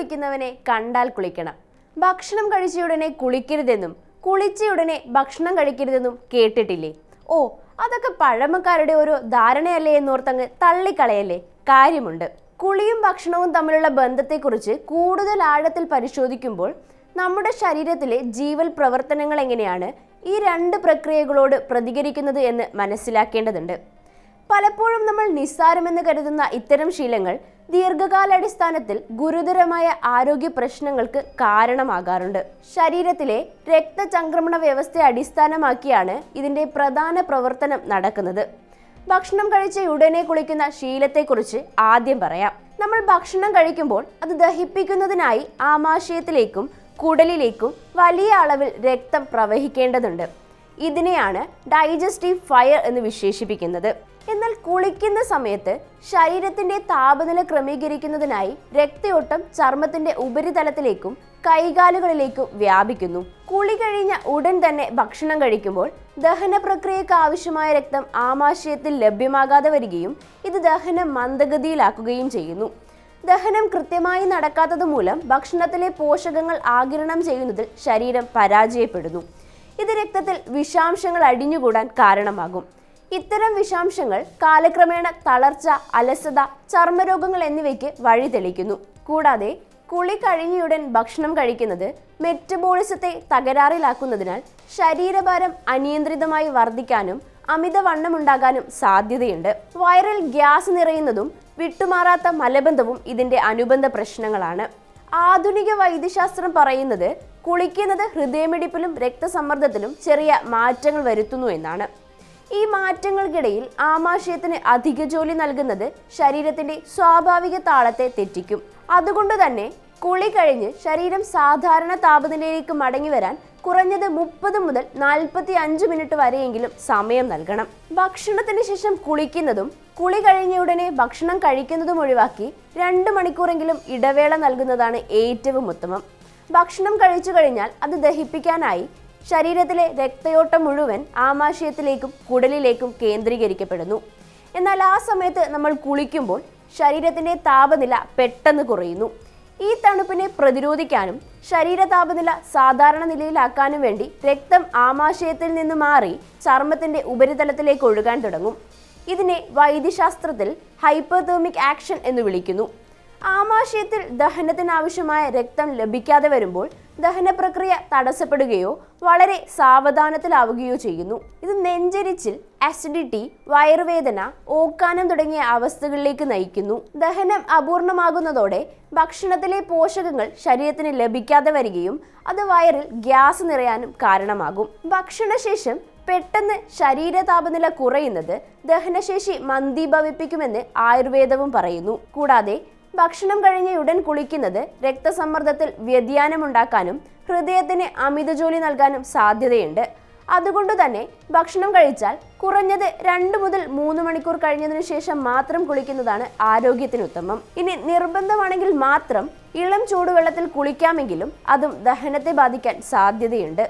കുളിക്കുന്നവനെ കണ്ടാൽ കുളിക്കണം. ഭക്ഷണം കഴിച്ച കഴിച്ചയുടനെ കുളിക്കരുതെന്നും കുളിച്ചയുടനെ ഭക്ഷണം കഴിക്കരുതെന്നും കേട്ടിട്ടില്ലേ? ഓ അതൊക്കെ പഴമക്കാരുടെ ഒരു ധാരണയല്ലേ എന്നോർത്തങ്ങ് തള്ളിക്കളയല്ലേ? കാര്യമുണ്ട്. കുളിയും ഭക്ഷണവും തമ്മിലുള്ള ബന്ധത്തെക്കുറിച്ച് കൂടുതൽ ആഴത്തിൽ പരിശോധിക്കുമ്പോൾ നമ്മുടെ ശരീരത്തിലെ ജീവൽ പ്രവർത്തനങ്ങൾ എങ്ങനെയാണ് ഈ രണ്ട് പ്രക്രിയകളോട് പ്രതികരിക്കുന്നത് എന്ന് മനസ്സിലാക്കേണ്ടതുണ്ട്. പലപ്പോഴും നമ്മൾ നിസ്സാരമെന്ന് കരുതുന്ന ഇത്തരം ശീലങ്ങൾ ദീർഘകാലാടിസ്ഥാനത്തിൽ ഗുരുതരമായ ആരോഗ്യ പ്രശ്നങ്ങൾക്ക് കാരണമാകാറുണ്ട്. ശരീരത്തിലെ രക്തചംക്രമണ വ്യവസ്ഥയെ അടിസ്ഥാനമാക്കിയാണ് ഇതിന്റെ പ്രധാന പ്രവർത്തനം നടക്കുന്നത്. ഭക്ഷണം കഴിച്ച ഉടനെ കുളിക്കുന്ന ശീലത്തെക്കുറിച്ച് ആദ്യം പറയാം. നമ്മൾ ഭക്ഷണം കഴിക്കുമ്പോൾ അത് ദഹിപ്പിക്കുന്നതിനായി ആമാശയത്തിലേക്കും കുടലിലേക്കും വലിയ അളവിൽ രക്തം പ്രവഹിക്കേണ്ടതുണ്ട്. ഇതിനെയാണ് ഡൈജസ്റ്റീവ് ഫയർ എന്ന് വിശേഷിപ്പിക്കുന്നത്. എന്നാൽ കുളിക്കുന്ന സമയത്ത് ശരീരത്തിന്റെ താപനില ക്രമീകരിക്കുന്നതിനായി രക്തയോട്ടം ചർമ്മത്തിന്റെ ഉപരിതലത്തിലേക്കും കൈകാലുകളിലേക്കും വ്യാപിക്കുന്നു. കുളി കഴിഞ്ഞ ഉടൻ തന്നെ ഭക്ഷണം കഴിക്കുമ്പോൾ ദഹന പ്രക്രിയക്ക് ആവശ്യമായ രക്തം ആമാശയത്തിൽ ലഭ്യമാകാതെ വരികയും ഇത് ദഹനം മന്ദഗതിയിലാക്കുകയും ചെയ്യുന്നു. ദഹനം കൃത്യമായി നടക്കാത്തത് മൂലം ഭക്ഷണത്തിലെ പോഷകങ്ങൾ ആകിരണം ചെയ്യുന്നതിൽ ശരീരം പരാജയപ്പെടുന്നു. ഇത് രക്തത്തിൽ വിഷാംശങ്ങൾ അടിഞ്ഞുകൂടാൻ കാരണമാകും. ഇത്തരം വിഷാംശങ്ങൾ കാലക്രമേണ തളർച്ച അലസത ചർമ്മരോഗങ്ങൾ എന്നിവയ്ക്ക് വഴിതെളിക്കുന്നു കൂടാതെ കുളി കഴിഞ്ഞയുടൻ ഭക്ഷണം കഴിക്കുന്നത് മെറ്റബോളിസത്തെ തകരാറിലാക്കുന്നതിനാൽ ശരീരഭാരം അനിയന്ത്രിതമായി വർദ്ധിക്കാനും അമിതവണ്ണമുണ്ടാകാനും സാധ്യതയുണ്ട്. വൈറൽ ഗ്യാസ് നിറയുന്നതും വിട്ടുമാറാത്ത മലബന്ധവും ഇതിന്റെ അനുബന്ധ പ്രശ്നങ്ങളാണ്. ആധുനിക വൈദ്യശാസ്ത്രം പറയുന്നത് കുളിക്കുന്നത് ഹൃദയമിടിപ്പിലും രക്തസമ്മർദ്ദത്തിലും ചെറിയ മാറ്റങ്ങൾ വരുത്തുന്നു എന്നാണ്. ഈ മാറ്റങ്ങൾക്കിടയിൽ ആമാശയത്തിന് അധിക ജോലി നൽകുന്നത് ശരീരത്തിന്റെ സ്വാഭാവിക താളത്തെ തെറ്റിക്കും. അതുകൊണ്ട് തന്നെ കുളി കഴിഞ്ഞ് ശരീരം സാധാരണ താപനിലയിലേക്ക് മടങ്ങി വരാൻ കുറഞ്ഞത് മുപ്പത് മുതൽ നാൽപ്പത്തി അഞ്ച് മിനിറ്റ് വരെയെങ്കിലും സമയം നൽകണം. ഭക്ഷണത്തിന് ശേഷം കുളിക്കുന്നതും കുളി കഴിഞ്ഞ ഉടനെ ഭക്ഷണം കഴിക്കുന്നതും ഒഴിവാക്കി രണ്ട് മണിക്കൂറെങ്കിലും ഇടവേള നൽകുന്നതാണ് ഏറ്റവും ഉത്തമം. ഭക്ഷണം കഴിച്ചു കഴിഞ്ഞാൽ അത് ദഹിപ്പിക്കാനായി ശരീരത്തിലെ രക്തയോട്ടം മുഴുവൻ ആമാശയത്തിലേക്കും കുടലിലേക്കും കേന്ദ്രീകരിക്കപ്പെടുന്നു. എന്നാൽ ആ സമയത്ത് നമ്മൾ കുളിക്കുമ്പോൾ ശരീരത്തിന്റെ താപനില പെട്ടെന്ന് കുറയുന്നു. ഈ തണുപ്പിനെ പ്രതിരോധിക്കാനും ശരീര താപനില സാധാരണ നിലയിലാക്കാനും വേണ്ടി രക്തം ആമാശയത്തിൽ നിന്ന് മാറി ചർമ്മത്തിന്റെ ഉപരിതലത്തിലേക്ക് ഒഴുകാൻ തുടങ്ങും. ഇതിനെ വൈദ്യശാസ്ത്രത്തിൽ ഹൈപ്പർതേമിക് ആക്ഷൻ എന്ന് വിളിക്കുന്നു. ആമാശയത്തിൽ ദഹനത്തിനാവശ്യമായ രക്തം ലഭിക്കാതെ വരുമ്പോൾ ദഹന പ്രക്രിയ തടസ്സപ്പെടുകയോ വളരെ സാവധാനത്തിലാവുകയോ ചെയ്യുന്നു. ഇത് നെഞ്ചരിച്ചിൽ അസിഡിറ്റി വയറുവേദന ഓക്കാനം തുടങ്ങിയ അവസ്ഥകളിലേക്ക് നയിക്കുന്നു. ദഹനം അപൂർണമാകുന്നതോടെ ഭക്ഷണത്തിലെ പോഷകങ്ങൾ ശരീരത്തിന് ലഭിക്കാതെ വരികയും അത് വയറിൽ ഗ്യാസ് നിറയാനും കാരണമാകും. ഭക്ഷണശേഷം പെട്ടെന്ന് ശരീര താപനില കുറയുന്നത് ദഹനശേഷി മന്ദീഭവിപ്പിക്കുമെന്ന് ആയുർവേദവും പറയുന്നു. കൂടാതെ ഭക്ഷണം കഴിഞ്ഞ ഉടൻ കുളിക്കുന്നത് രക്തസമ്മർദ്ദത്തിൽ വ്യതിയാനമുണ്ടാക്കാനും ഹൃദയത്തിന് അമിത ജോലി നൽകാനും സാധ്യതയുണ്ട്. അതുകൊണ്ട് തന്നെ ഭക്ഷണം കഴിച്ചാൽ കുറഞ്ഞത് രണ്ട് മുതൽ മൂന്ന് മണിക്കൂർ കഴിഞ്ഞതിനു ശേഷം മാത്രം കുളിക്കുന്നതാണ് ആരോഗ്യത്തിന് ഉത്തമം. ഇനി നിർബന്ധമാണെങ്കിൽ മാത്രം ഇളം ചൂടുവെള്ളത്തിൽ കുളിക്കാമെങ്കിലും അതും ദഹനത്തെ ബാധിക്കാൻ സാധ്യതയുണ്ട്.